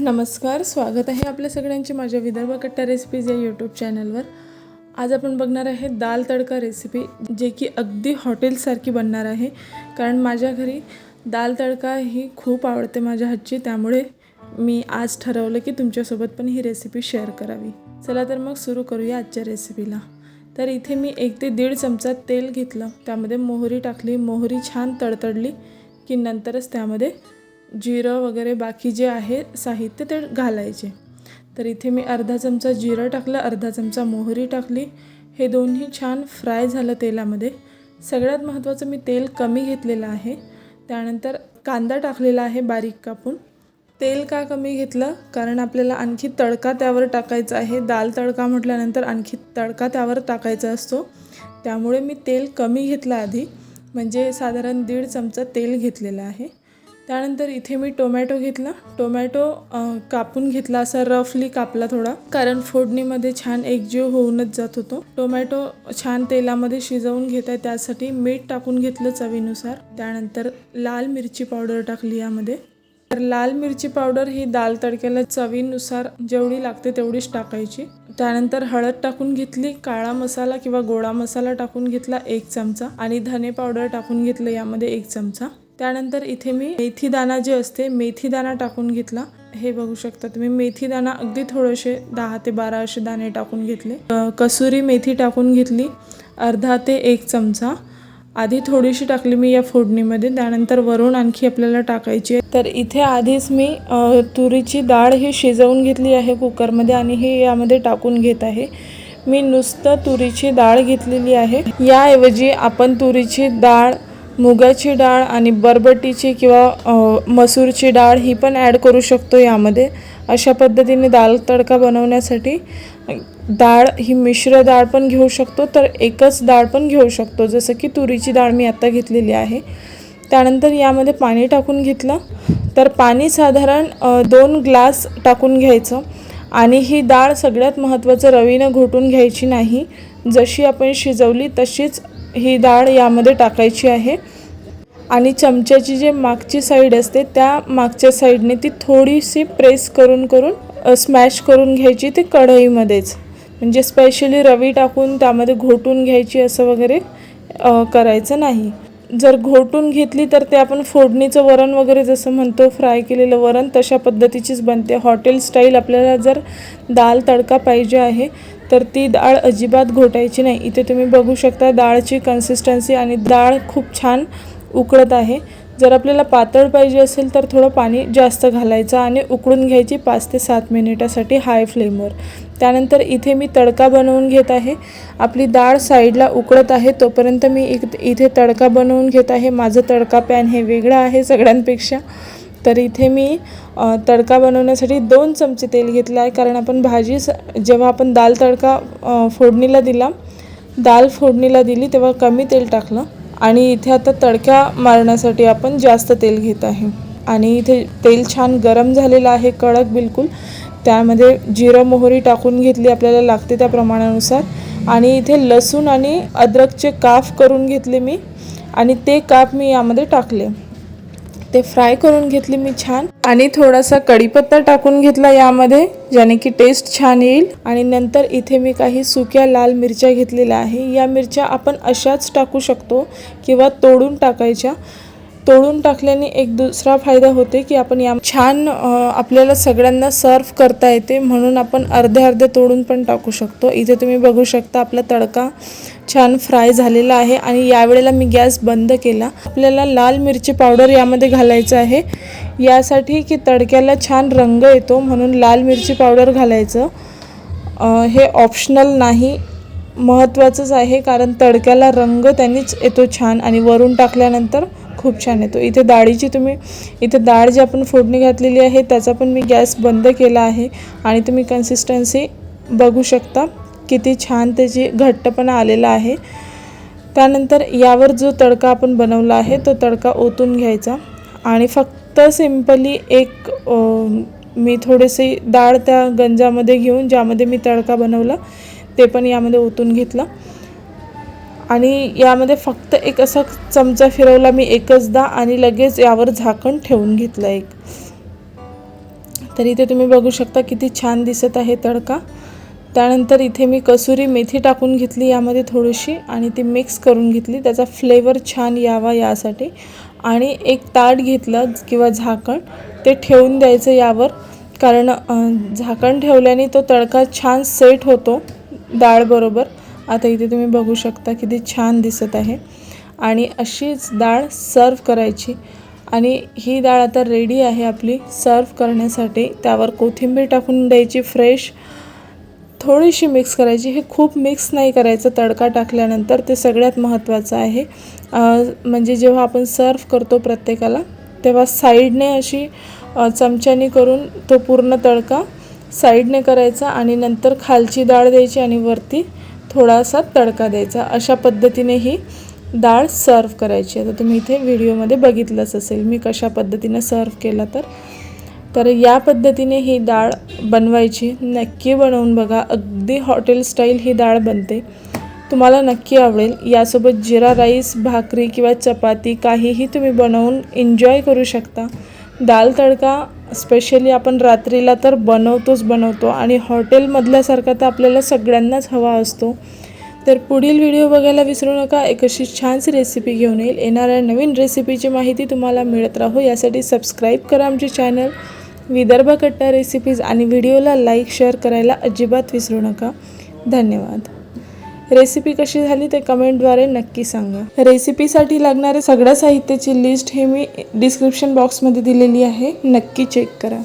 नमस्कार स्वागत आहे आपल्या सगळ्यांचे माझ्या विदर्भ कट्टा रेसिपीज या यूट्यूब चॅनलवर आज आपण बघणार आहे दाल तडका रेसिपी जे की अगदी हॉटेलसारखी बनणार आहे. कारण माझ्या घरी दाल तडका ही खूप आवडते माझ्या हातची त्यामुळे मी आज ठरवलं की तुमच्यासोबत पण ही रेसिपी शेअर करावी. चला तर मग सुरू करूया आजच्या रेसिपीला तर इथे मी एक ते दीड चमचा तेल घेतलं त्यामध्ये मोहरी टाकली मोहरी छान तडतडली की नंतरच त्यामध्ये जिरं वगैरे बाकी जे आहे साहित्य ते घालायचे. तर इथे मी अर्धा चमचा जिरं टाकलं अर्धा चमचा मोहरी टाकली. हे दोन्ही छान फ्राय झालं तेलामध्ये. सगळ्यात महत्त्वाचं मी तेल कमी घेतलेलं आहे. त्यानंतर कांदा टाकलेला आहे बारीक कापून. तेल का कमी घेतलं? कारण आपल्याला आणखी तडका त्यावर टाकायचा आहे. दाल तडका म्हटल्यानंतर आणखी तडका त्यावर टाकायचा असतो. त्यामुळे मी तेल कमी घेतलं आधी. म्हणजे साधारण दीड चमचा तेल घेतलेलं आहे. त्यानंतर इथे मी टोमॅटो घेतला. टोमॅटो कापून घेतला असा रफली कापला थोडा कारण फोडणीमध्ये छान एकजीव होऊनच जात होतो. टोमॅटो छान तेलामध्ये शिजवून घेत आहे त्यासाठी मीठ टाकून घेतलं चवीनुसार. त्यानंतर लाल मिरची पावडर टाकली यामध्ये. तर लाल मिरची पावडर ही दाल तडक्याला चवीनुसार जेवढी लागते तेवढीच टाकायची. त्यानंतर हळद टाकून घेतली काळा मसाला किंवा गोळा मसाला टाकून घेतला एक चमचा आणि धने पावडर टाकून घेतलं यामध्ये एक चमचा. त्यानंतर इथे मी मेथीदाणा जे असते मेथीदाणा टाकून घेतला. हे बघू शकता तुम्ही मेथीदाणा अगदी थोडेसे दहा ते बारा असे दाणे टाकून घेतले. कसुरी मेथी टाकून घेतली अर्धा ते एक चमचा. आधी थोडीशी टाकली मी या फोडणीमध्ये त्यानंतर वरून आणखी आपल्याला टाकायची आहे. तर इथे आधीच मी तुरीची डाळ ही शिजवून घेतली आहे कुकरमध्ये आणि हे यामध्ये टाकून घेत आहे. मी नुसतं तुरीची डाळ घेतलेली आहे. याऐवजी आपण तुरीची डाळ मुगाची डाळ आणि बरबटीची किंवा मसूरची डाळ ही पण ॲड करू शकतो यामध्ये. अशा पद्धतीने दाल तडका बनवण्यासाठी डाळ ही मिश्र डाळ पण घेऊ शकतो तर एकच डाळ पण घेऊ शकतो. जसं की तुरीची डाळ मी आत्ता घेतलेली आहे. त्यानंतर यामध्ये पाणी टाकून घेतलं. तर पाणी साधारण दोन ग्लास टाकून घ्यायचं. आणि ही डाळ सगळ्यात महत्त्वाचं रवीनं घोटून घ्यायची नाही. जशी आपण शिजवली तशीच ही डाळ यामध्ये टाकायची आहे. आणि चमच्याची जी मागची साईड असते त्या मागच्या साईडने ती थोडीशी प्रेस करून करून स्मॅश करून घ्यायची ती कढईमध्येच. म्हणजे स्पेशली रवी टाकून त्यामध्ये घोटून घ्यायची असं वगैरे करायचं नाही. जर घोटून घेतली तर ते आपण फोडणीचं वरण वगैरे जसं म्हणतो फ्राय केलेलं वरण तशा पद्धतीचीच बनते. हॉटेल स्टाईल आपल्याला जर दाल तडका पाहिजे आहे तर ती डाळ अजिबात घोटायची नाही. इथे तुम्ही बघू शकता डाळची कन्सिस्टन्सी आणि डाळ खूप छान उकळत आहे. जर आपल्याला पातळ पाहिजे असेल तर थोडं पाणी जास्त घालायचं आणि उकळून घ्यायची पाच ते सात मिनिटासाठी हाय फ्लेमवर त्यानंतर इथे मी तडका बनवून घेत आहे. आपली डाळ साईडला उकळत आहे. तोपर्यंत मी एक इथे तडका बनवून घेत आहे. माझं तडका पॅन हे वेगळं आहे सगळ्यांपेक्षा. तर इथे मी तडका बनवण्यासाठी दोन चमचे तेल घेतलं आहे. कारण आपण भाजी स- जेव्हा आपण दाल तडका फोडणीला दिला दाल फोडणीला दिली तेव्हा कमी तेल टाकलं. आणि इथे आता तडक्या मारण्यासाठी आपण जास्त तेल घेत आहे. आणि इथे तेल छान गरम झालेलं आहे कडक बिलकुल. त्यामध्ये जिरं मोहरी टाकून घेतली आपल्याला लागते त्या प्रमाणानुसार. आणि इथे लसूण आणि अद्रकचे काफ करून घेतले मी. आणि ते काप मी यामध्ये टाकले. ते फ्राय करून घेतली मी छान. आणि थोडासा कढीपत्ता टाकून घेतला यामध्ये ज्याने की टेस्ट छान येईल. आणि नंतर इथे मी काही सुक्या लाल मिरच्या घेतलेल्या आहे. या मिरच्या आपण अशाच टाकू शकतो किंवा तोडून टाकायच्या. तोडून टाकल्याने एक दुसरा फायदा होते की आपण या छान आपल्याला सगळ्यांना सर्व करता येते म्हणून आपण अर्धे अर्धे तोडून पण टाकू शकतो. इथे तुम्ही बघू शकता आपला तडका छान फ्राय झालेला आहे आणि यावेळेला मी गॅस बंद केला. आपल्याला लाल मिरची पावडर यामध्ये घालायचं आहे. यासाठी की तडक्याला छान रंग येतो म्हणून लाल मिरची पावडर घालायचं. हे ऑप्शनल नाही महत्त्वाचंच आहे कारण तडक्याला रंग त्यांनीच येतो छान आणि वरून टाकल्यानंतर खूप छान येतो इथे डाळीची तुम्ही इथे डाळ जी आपण फोडणी घातलेली आहे त्याचा पण मी गॅस बंद केला आहे आणि तुम्ही कन्सिस्टन्सी बघू शकता किती छान त्याची घट्टपणा आलेला आहे. त्यानंतर यावर जो तडका आपण बनवला आहे तो तडका ओतून घ्यायचा आणि फक्त सिम्पली एक मी थोडेसे डाळ त्या गंजामध्ये घेऊन ज्यामध्ये मी तडका बनवला ते पण यामध्ये ओतून घेतलं. आणि यामध्ये फक्त एक असा चमचा फिरवला मी एकचदा आणि लगेच यावर झाकण ठेवून घेतलं एक. तर इथे तुम्ही बघू शकता किती छान दिसत आहे तडका. त्यानंतर इथे मी कसुरी मेथी टाकून घेतली यामध्ये थोडीशी आणि ती मिक्स करून घेतली. त्याचा फ्लेवर छान यावा यासाठी. आणि एक ताट घेतलं किंवा झाकण ते ठेवून द्यायचं यावर. कारण झाकण ठेवल्याने तो तडका छान सेट होतो डाळबरोबर आता इथे तुम्ही बघू शकता किती छान दिसत आहे. आणि अशीच डाळ सर्व करायची. आणि ही डाळ आता रेडी आहे आपली सर्व करण्यासाठी. त्यावर कोथिंबीर टाकून द्यायची फ्रेश थोडीशी मिक्स करायची. हे खूप मिक्स नाही करायचं. तडका टाकल्यानंतर ते सगळ्यात महत्त्वाचं आहे. म्हणजे जेव्हा आपण सर्व करतो प्रत्येकाला तेव्हा साईडने अशी चमच्यानी करून तो पूर्ण तडका साईडने करायचा आणि नंतर खालची डाळ द्यायची आणि वरती थोडासा तडका द्यायचा. अशा पद्धतीने ही डाळ सर्व करायची. आता तुम्ही इथे व्हिडिओमध्ये बघितलंच असेल मी कशा पद्धतीने सर्व केला तर. तर या पद्धतीने ही डाळ बनवायची. नक्की बनवून बघा. अगदी हॉटेल स्टाईल ही डाळ बनते. तुम्हाला नक्की आवडेल. यासोबत जिरा राईस भाकरी किंवा चपाती काहीही तुम्ही बनवून एन्जॉय करू शकता. दाल तडका स्पेशली आपण रात्रीला तर बनवतोच बनवतो आणि हॉटेलमधल्यासारखा तर आपल्याला सगळ्यांनाच हवा असतो. तर पुढील व्हिडिओ बघायला विसरू नका एक अशी छानशी रेसिपी घेऊन येईल. येणाऱ्या नवीन रेसिपीची माहिती तुम्हाला मिळत राहो. यासाठी सबस्क्राईब करा आमचे चॅनल विदर्भ कट्टा रेसिपीज आणि व्हिडिओला लाईक शेअर करायला अजिबात विसरू नका. धन्यवाद. रेसिपी कशी झाली ते कमेंटद्वारे नक्की सांगा. रेसिपीसाठी लागणारे सगळ्या साहित्याची लिस्ट हे मी डिस्क्रिप्शन बॉक्समध्ये दिलेली आहे. नक्की चेक करा.